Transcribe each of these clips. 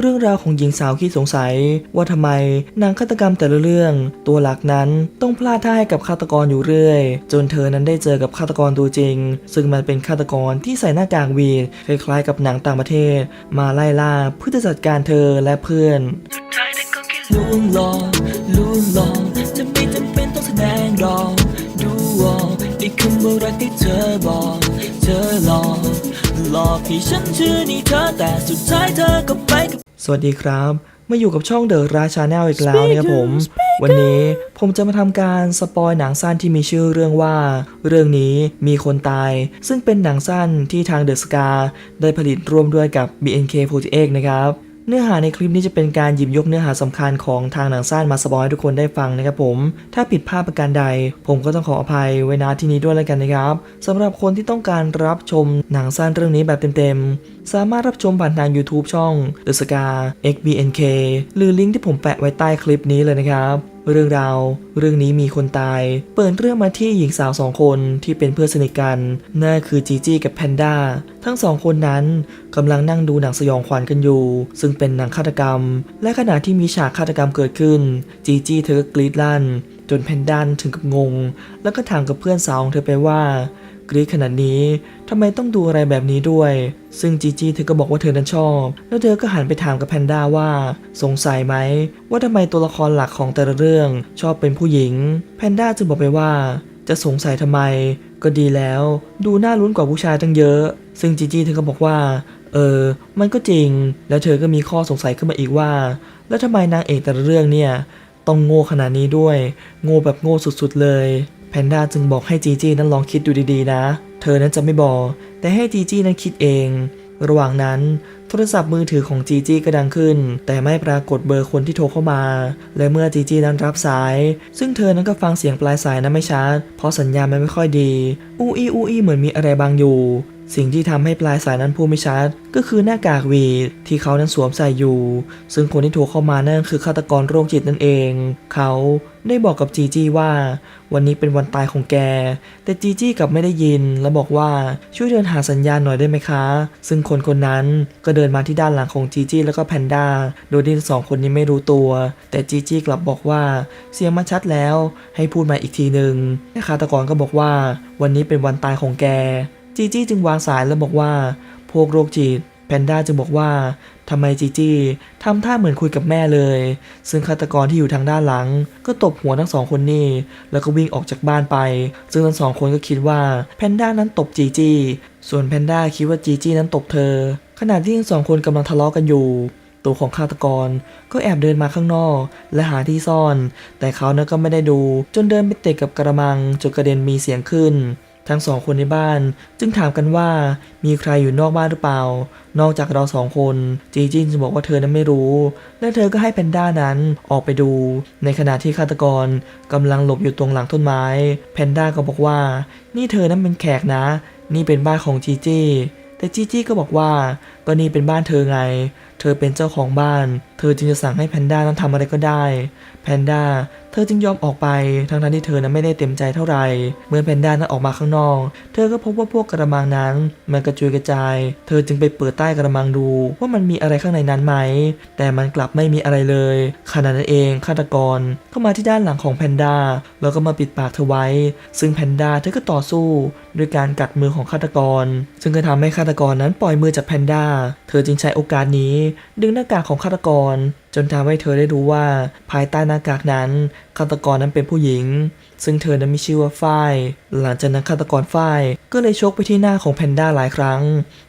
เรื่องราวของหญิงสาวขี้สงสัย ว่าทำไมนางฆาตกรรมแต่ละเรื่อง ตัวหลักนั้นต้องพลาดท่าให้กับฆาตกรอยู่เรื่อย จนเธอนั้นได้เจอกับฆาตกรตัวจริง ซึ่งมันเป็นฆาตกรที่ใส่หน้ากากวีดคล้ายๆกับหนังต่างประเทศ มาไล่ล่าเพื่อจะจัดการเธอและเพื่อนสุดท้ายเธอก็แค่ลวงหลองจะไม่จำเป็นต้องแสดงรอกดูออกในคำว่ารักที่เธอบอก เธอหลอกหลอกให้ฉันเชื่อในเธอแต่สุดท้ายเธอก็ไปกับ สวัสดีครับ มาอยู่กับช่องเดอะราชาแนลอีกแล้วนะครับผม วันนี้ผมจะมาทำการสปอยหนังสั้นที่มีชื่อเรื่องว่า เรื่องนี้มีคนตาย ซึ่งเป็นหนังสั้นที่ทางเดอะสกาได้ผลิตร่วมด้วยกับ BNK48 นะครับ เนื้อหาในคลิปนี้จะเป็นการหยิบยกเนื้อหาสำคัญของทางหนังสั้นมาสปอยให้ทุกคนได้ฟังนะครับผม ถ้าผิดพลาดประการใด ผมก็ต้องขออภัยไว้ณที่นี้ด้วยแล้วกันนะครับสำหรับคนที่ต้องการรับชมหนังสั้นเรื่องนี้แบบเต็มๆ สามารถรับชมผ่านทาง YouTube ช่อง The Scar XBNK หรือลิงก์ที่ผมแปะไว้ใต้คลิปนี้เลยนะครับเรื่องราว เรื่องนี้มีคนตาย เปิดเรื่องมาที่หญิงสาวสองคนที่เป็นเพื่อนสนิทกันนั่นคือจีจี้กับแพนด้าทั้งสองคนนั้นกำลังนั่งดูหนังสยองขวัญกันอยู่ ซึ่งเป็นหนังฆาตกรรม และขณะที่มีฉากฆาตกรรมเกิดขึ้น จีจี้เธอก็กรีดลั่น จนแพนด้าถึงกับงง แล้วก็ถามกับเพื่อนสาวของเธอไปว่า กรี๊ดขนาดนี้ทำไมต้องดูอะไรแบบนี้ด้วย ซึ่งจีจี้เธอก็บอกว่าเธอนั้นชอบ แล้วเธอก็หันไปถามกับแพนด้าว่า สงสัยไหม ว่าทำไมตัวละครหลักของแต่ละเรื่องชอบเป็นผู้หญิง แพนด้าจึงบอกไปว่า จะสงสัยทำไม ก็ดีแล้ว ดูน่าลุ้นกว่าผู้ชายตั้งเยอะ ซึ่งจีจี้เธอก็บอกว่า เออ มันก็จริง แล้วเธอก็มีข้อสงสัยขึ้นมาอีกว่า แล้วทำไมนางเอกแต่ละเรื่องเนี่ยต้องโง่ขนาดนี้ด้วย โง่แบบโง่สุดๆเลย แพนด้าจึงบอกให้จีจี้นั้นลองคิดดูดีๆนะ เธอนั้นจะไม่บอก แต่ให้จีจี้นั้นคิดเอง ระหว่างนั้นโทรศัพท์มือถือของจีจี้ก็ดังขึ้น แต่ไม่ปรากฏเบอร์คนที่โทรเข้ามา และเมื่อจีจี้นั้นรับสาย ซึ่งเธอนั้นก็ฟังเสียงปลายสายนั้นไม่ชัดเพราะสัญญาณมันไม่ค่อยดี อูอีอูอีเหมือนมีอะไรบางอยู่ สิ่งที่ทำให้ปลายสายนั้นพูดไม่ชัด ก็คือหน้ากากวีที่เขานั้นสวมใส่อยู่ ซึ่งคนที่โทรเข้ามานั่นคือฆาตกรโรคจิตนั่นเอง เขาได้บอกกับจีจี้ว่า วันนี้เป็นวันตายของแก แต่จีจี้กลับไม่ได้ยิน และบอกว่าช่วยเดินหาสัญญาณหน่อยได้ไหมคะ ซึ่งคนคนนั้นก็เดินมาที่ด้านหลังของจีจี้แล้วก็แพนด้า โดยที่สองคนนี้ไม่รู้ตัว แต่จีจี้กลับบอกว่า เสียงมันชัดแล้ว ให้พูดมาอีกทีหนึ่งฆาตกรก็บอกว่า วันนี้เป็นวันตายของแก จีจี้จึงวางสายแล้วบอกว่า พวกโรคจิตแพนด้าจึงบอกว่าทำไมจีจี้ทำท่าเหมือนคุยกับแม่เลย ซึ่งฆาตกรที่อยู่ทางด้านหลัง ก็ตบหัวทั้งสองคนนี่ แล้วก็วิ่งออกจากบ้านไป ซึ่งทั้งสองคนก็คิดว่าแพนด้านั้นตบจีจี้ ส่วนแพนด้าคิดว่าจีจี้นั้นตบเธอ ขณะที่ทั้งสองคนกำลังทะเลาะกันอยู่ ตัวของฆาตกรก็แอบเดินมาข้างนอก และหาที่ซ่อน แต่เขานั้นก็ไม่ได้ดู จนเดินไปเตะกับกระมังจนกระเด็นมีเสียงขึ้น ทั้งสองคนในบ้าน จึงถามกันว่ามีใครอยู่นอกบ้านหรือเปล่า นอกจากเราสองคนจีจินจะบอกว่าเธอนั้นไม่รู้ และเธอก็ให้แพนด้านั้นออกไปดู ในขณะที่ฆาตกรกำลังหลบอยู่ตรงหลังต้นไม้ แพนด้าก็บอกว่า นี่เธอนั้นเป็นแขกนะ นี่เป็นบ้านของจีจี้แต่จีจี้ก็บอกว่าก็นี่เป็นบ้านเธอไง เธอเป็นเจ้าของบ้าน เธอจึงจะสั่งให้แพนด้านั้นทำอะไรก็ได้ แพนด้าเธอจึงยอมออกไป ทั้งทที่เธอนั้นไม่ได้เต็มใจเท่าไหร่ เมื่อแพนด้านั้นออกมาข้างนอก เธอก็พบว่าพวกกระมังนั้น มันกระจุยกระจาย เธอจึงไปเปิดใต้กระมังดู ว่ามันมีอะไรข้างในนั้นไหม แต่มันกลับไม่มีอะไรเลย ขณะนั้นเองฆาตกรก็มาที่ด้านหลังของแพนด้าแล้วก็มาปิดปากเธอไว้ ซึ่งแพนด้าเธอก็ต่อสู้ด้วยการกัดมือของฆาตกร ซึ่งก็ทำให้ฆาตกรนั้นปล่อยมือจากแพนด้า เธอจึงใช้โอกาสนี้ ดึงหน้ากากของฆาตกรจนทำให้เธอได้รู้ว่าภายใต้หน้ากากนั้นฆาตกรนั้นเป็นผู้หญิง ซึ่งเธอนั้นมีชื่อว่าฝ้าย หลังจากนั้นฆาตกรฝ้าย ก็เลยชกไปที่หน้าของแพนด้าหลายครั้ง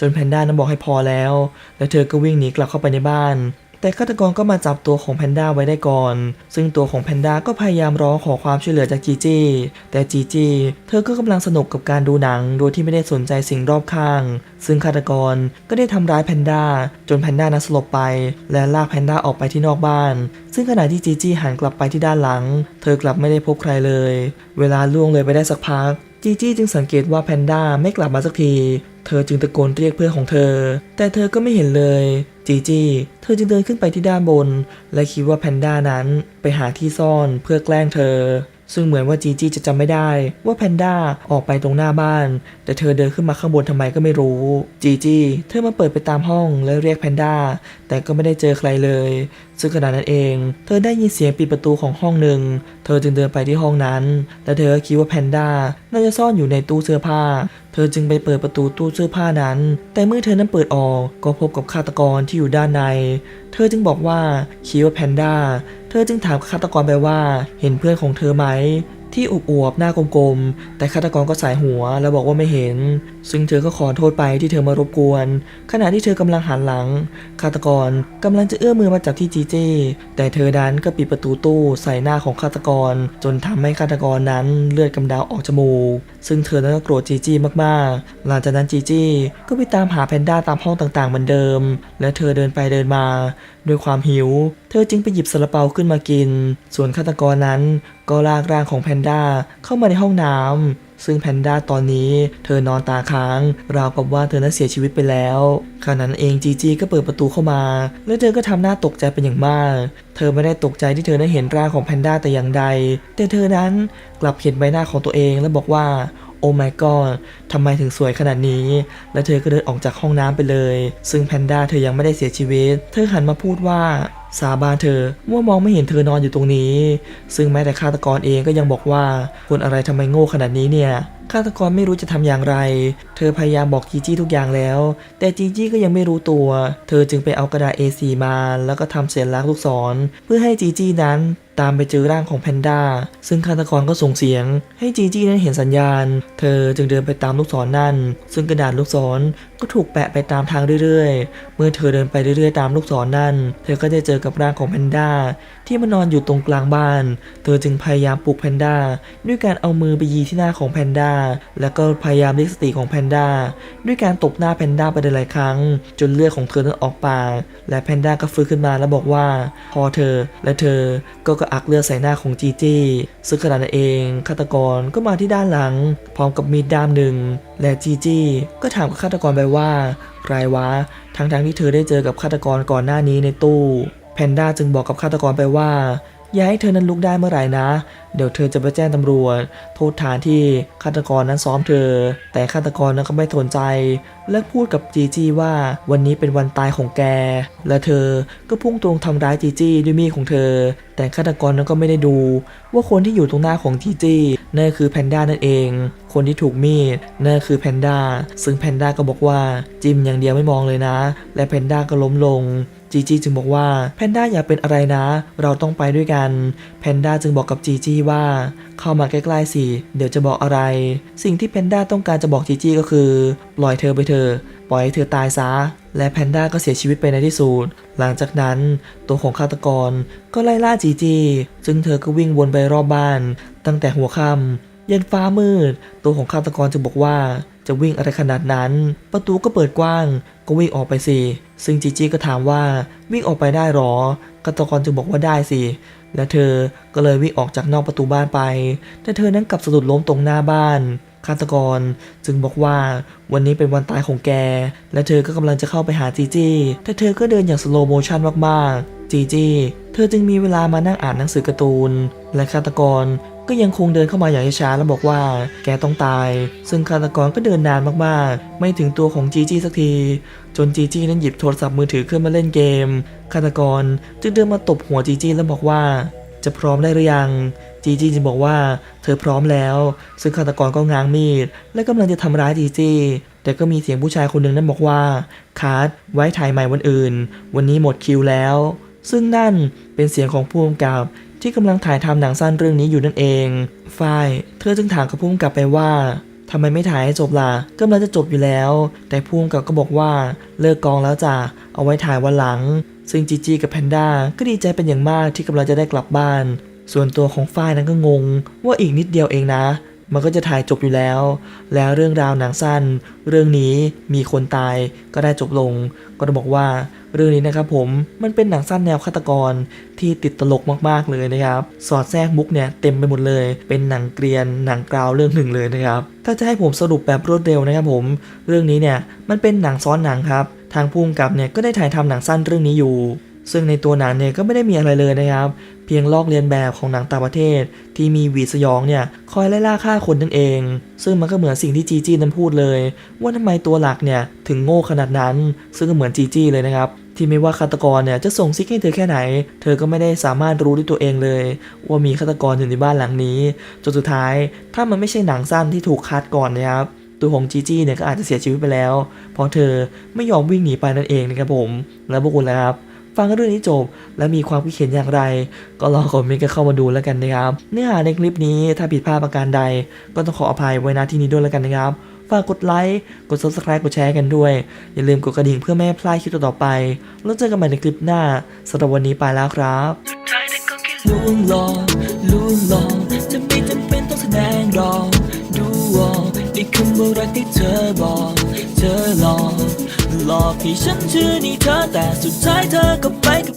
จนแพนด้านั้นบอกให้พอแล้ว และเธอก็วิ่งหนีกลับเข้าไปในบ้าน แต่ฆาตกรก็มาจับตัวของแพนด้าไว้ได้ก่อน ซึ่งตัวของแพนด้าก็พยายามร้องขอความช่วยเหลือจากจีจี้ แต่จีจี้เธอก็กำลังสนุกกับการดูหนัง โดยที่ไม่ได้สนใจสิ่งรอบข้าง ซึ่งฆาตกรก็ได้ทำร้ายแพนด้าจนแพนด้านั้นสลบไป และลากแพนด้าออกไปที่นอกบ้าน ซึ่งขณะที่จีจี้หันกลับไปที่ด้านหลัง เธอกลับไม่ได้พบใครเลย เวลาล่วงเลยไปได้สักพักจีจี้จึงสังเกตว่าแพนด้าไม่กลับมาสักที เธอจึงตะโกนเรียกเพื่อนของเธอ แต่เธอก็ไม่เห็นเลย จีจี้เธอจึงเดินขึ้นไปที่ด้านบน และคิดว่าแพนด้านั้นไปหาที่ซ่อนเพื่อแกล้งเธอ ซึ่งเหมือนว่าจีจี้จะจำไม่ได้ว่าแพนด้าออกไปตรงหน้าบ้าน แต่เธอเดินขึ้นมาข้างบนทำไมก็ไม่รู้ จีจี้เธอมาเปิดไปตามห้องและเรียกแพนด้าแต่ก็ไม่ได้เจอใครเลย ซึ่งขณะนั้นเอง เธอได้ยินเสียงปิดประตูของห้องหนึ่ง เธอจึงเดินไปที่ห้องนั้น และเธอก็คิดว่าแพนด้าน่าจะซ่อนอยู่ในตู้เสื้อผ้า เธอจึงไปเปิดประตูตู้เสื้อผ้านั้น แต่เมื่อเธอนั้นเปิดออกก็พบกับฆาตกรที่อยู่ด้านใน เธอจึงบอกว่าคิดว่าแพนด้า เธอจึงถามฆาตกรไปว่า เห็นเพื่อนของเธอไหม ที่อวบๆหน้ากลมๆ แต่ฆาตกรก็สายหัวแล้วบอกว่าไม่เห็น ซึ่งเธอก็ขอโทษไปที่เธอมารบกวน ขณะที่เธอกำลังหันหลังฆาตกรกำลังจะเอื้อมมือมาจับที่จีจี้แต่เธอดันก็ปิดประตูตู้ใส่หน้าของฆาตกร จนทำให้ฆาตกรนั้นเลือดกำเดาออกจมูก ซึ่งเธอนั้นก็โกรธจีจี้มากๆ หลังจากนั้นจีจี้ก็ไปตามหาแพนด้าตามห้องต่างๆเหมือนเดิม และเธอเดินไปเดินมา ด้วยความหิว เธอจึงไปหยิบซาลาเปาขึ้นมากิน ส่วนฆาตกรนั้นก็ลากร่างของแพนด้าเข้ามาในห้องน้ำซึ่งแพนด้าตอนนี้เธอนอนตาค้าง ราวกับว่าเธอนั้นเสียชีวิตไปแล้วขณะนั้นเองจีจีก็เปิดประตูเข้ามา และเธอก็ทำหน้าตกใจเป็นอย่างมาก เธอไม่ได้ตกใจที่เธอได้เห็นร่างของแพนด้าแต่อย่างใด แต่เธอนั้นกลับเห็นใบหน้าของตัวเองและบอกว่าโอ้ my god ทำไมถึงสวยขนาดนี้ และเธอก็เดินออกจากห้องน้ำไปเลย ซึ่งแพนด้าเธอยังไม่ได้เสียชีวิต เธอหันมาพูดว่า สาบานเธอว่ามองไม่เห็นเธอนอนอยู่ตรงนี้ ซึ่งแม้แต่ฆาตกรเองก็ยังบอกว่าคนอะไรทำไมโง่ขนาดนี้เนี่ยฆาตกรไม่รู้จะทำอย่างไร เธอพยายามบอกจีจี้ทุกอย่างแล้ว แต่จีจี้ก็ยังไม่รู้ตัว เธอจึงไปเอากระดาษ A4 มา แล้วก็ทำเสียลักลูกศร เพื่อให้จีจี้นั้นตามไปเจอร่างของแพนด้า ซึ่งฆาตกรก็ส่งเสียง ให้จีจี้นั้นเห็นสัญญาณ เธอจึงเดินไปตามลูกศรนั่น ซึ่งกระดาษลูกศรก็ถูกแปะไปตามทางเรื่อยๆ เมื่อเธอเดินไปเรื่อยๆ ตามลูกศรนั่น เธอก็ได้เจอกับร่างของแพนด้าที่มันนอนอยู่ตรงกลางบ้าน เธอจึงพยายามปลุกแพนด้าด้วยการเอามือไปยีที่หน้าของแพนด้า แล้วก็พยายามเรียกสติของแพนด้าด้วยการตบหน้าแพนด้าไปหลายครั้ง จนเลือดของเธอนั้นออกปาก และแพนด้าก็ฟื้นขึ้นมาแล้วบอกว่า พอเธอและเธอก็กระอักเลือดใส่หน้าของจีจี้ซึ่งขณะนั้นเองฆาตกรก็มาที่ด้านหลัง พร้อมกับมีดด้ามหนึ่ง และจีจี้ก็ถามกับฆาตกรไปว่าใครวะทั้งๆที่เธอได้เจอกับฆาตกรก่อนหน้านี้ในตู้ แพนด้าจึงบอกกับฆาตกรไปว่า อย่าให้เธอนั้นลุกได้เมื่อไหร่นะ เดี๋ยวเธอจะไปแจ้งตำรวจ โทษฐานที่ฆาตกรนั้นซ้อมเธอ แต่ฆาตกรนั้นก็ไม่สนใจ และพูดกับจีจี้ว่าวันนี้เป็นวันตายของแก และเธอก็พุ่งตรงทำร้ายจีจี้ด้วยมีดของเธอ แต่ฆาตกรนั้นก็ไม่ได้ดู ว่าคนที่อยู่ตรงหน้าของจีจี้ นั่นคือแพนด้านั่นเอง คนที่ถูกมีดนั่นคือแพนด้าซึ่งแพนด้าก็บอกว่าจิมอย่างเดียวไม่มองเลยนะ และแพนด้าก็ล้มลงจีจีจึงบอกว่าแพนด้าอย่าเป็นอะไรนะ เราต้องไปด้วยกัน แพนด้าจึงบอกกับจีจีว่า เข้ามาใกล้ๆสิ เดี๋ยวจะบอกอะไร สิ่งที่แพนด้าต้องการจะบอกจีจีก็คือ ปล่อยเธอไปเถอะปล่อยให้เธอตายซะ และแพนด้าก็เสียชีวิตไปในที่สุด หลังจากนั้นตัวของฆาตกรก็ไล่ล่าจีจีซึ่งเธอก็วิ่งวนไปรอบบ้าน ตั้งแต่หัวค่ำยันฟ้ามืด ตัวของฆาตกรจึงบอกว่าจะวิ่งอะไรขนาดนั้น ประตูก็เปิดกว้าง ก็วิ่งออกไปสิ ซึ่งจีจีก็ถามว่าวิ่งออกไปได้หรอฆาตกรจึงบอกว่าได้สิ และเธอก็เลยวิ่งออกจากนอกประตูบ้านไป แต่เธอนั้นกลับสะดุดล้มตรงหน้าบ้าน ฆาตกร จึงบอกว่าวันนี้เป็นวันตายของแก และเธอก็กำลังจะเข้าไปหาจีจี้แต่เธอก็เดินอย่างสโลโมชันมากๆ จีจี้เธอจึงมีเวลามานั่งอ่านหนังสือการ์ตูน และฆาตกรก็ยังคงเดินเข้ามาอย่างช้าๆแล้วบอกว่า แกต้องตาย ซึ่งฆาตกรก็เดินนานมากๆ ไม่ถึงตัวของจีจี้สักที จนจีจี้นั้นหยิบโทรศัพท์มือถือขึ้นมาเล่นเกมฆาตกรจึงเดินมาตบหัวจีจี้แล้วบอกว่า จะพร้อมได้หรือยัง จีจี้จึงบอกว่าเธอพร้อมแล้ว ซึ่งฆาตกรก็ง้างมีด และกำลังจะทำร้ายจีจี้ แต่ก็มีเสียงผู้ชายคนหนึ่งนั้นบอกว่าคาร์ดไว้ถ่ายใหม่วันอื่น วันนี้หมดคิวแล้ว ซึ่งนั่นเป็นเสียงของผู้กำกับที่กำลังถ่ายทำหนังสั้นเรื่องนี้อยู่นั่นเองฝ้าย เธอจึงถามกับผู้กำกับไปว่าทำไมไม่ถ่ายให้จบล่ะกำลังจะจบอยู่แล้ว แต่ผู้กำกับก็บอกว่าเลิกกองแล้วจ้ะเอาไว้ถ่ายวันหลัง ซึ่งจีจีกับแพนด้าก็ดีใจเป็นอย่างมากที่กำลังจะได้กลับบ้าน ส่วนตัวของฝ้ายนั้นก็งง ว่าอีกนิดเดียวเองนะ มันก็จะถ่ายจบอยู่แล้ว แล้วเรื่องราวหนังสั้น เรื่องนี้มีคนตายก็ได้จบลง ก็จะบอกว่าเรื่องนี้นะครับผมมันเป็นหนังสั้นแนวฆาตกรที่ติดตลกมากๆเลยนะครับ สอดแทรกมุกเนี่ยเต็มไปหมดเลย เป็นหนังเกรียนหนังกราวเรื่องหนึ่งเลยนะครับ ถ้าจะให้ผมสรุปแบบรวดเร็วนะครับผม เรื่องนี้เนี่ยมันเป็นหนังซ้อนหนังครับ ทางผู้กำกับเนี่ยก็ได้ถ่ายทำหนังสั้นเรื่องนี้อยู่ ซึ่งในตัวหนังเนี่ยก็ไม่ได้มีอะไรเลยนะครับ เพียงลอกเลียนแบบของหนังต่างประเทศ ที่มีวีดสยองเนี่ยคอยไล่ล่าฆ่าคนนั่นเอง ซึ่งมันก็เหมือนสิ่งที่จีจี้นั้นพูดเลย ว่าทำไมตัวหลักเนี่ยถึงโง่ขนาดนั้น ซึ่งก็เหมือนจีจี้เลยนะครับที่ไม่ว่าฆาตกรเนี่ยจะส่งซิกให้เธอแค่ไหน เธอก็ไม่ได้สามารถรู้ด้วยตัวเองเลย ว่ามีฆาตกรอยู่ในบ้านหลังนี้ จนสุดท้าย ถ้ามันไม่ใช่หนังสั้นที่ถูกคัดก่อนนะครับ ตัวของจีจี้เนี่ยก็อาจจะเสียชีวิตไปแล้ว เพราะเธอไม่ยอมวิ่งหนีไปนั่นเองนะครับผม แล้วพวกคุณล่ะครับ ฟังเรื่องนี้จบและมีความคิดเห็นอย่างไร ก็ลองคอมเมนต์กันเข้ามาดูแล้วกันนะครับ เนื้อหาในคลิปนี้ถ้าผิดพลาดประการใด ก็ต้องขออภัยไว้ณที่นี้ด้วยแล้วกันนะครับฝากกดไลค์ กด subscribe กดแชร์กันด้วย อย่าลืมกดกระดิ่งเพื่อไม่ให้พลาดคลิปต่อไป แล้วเจอกันใหม่ในคลิปหน้าสำหรับวันนี้ไปแล้วครับลวงหลอกลวงหลอกจะไม่จำเป็นต้องแสดงหรอก คำว่ารักที่เธอบอก เธอหลอกหลอกให้ฉันเชื่อในเธอแต่สุดท้ายเธอก็ไปกับ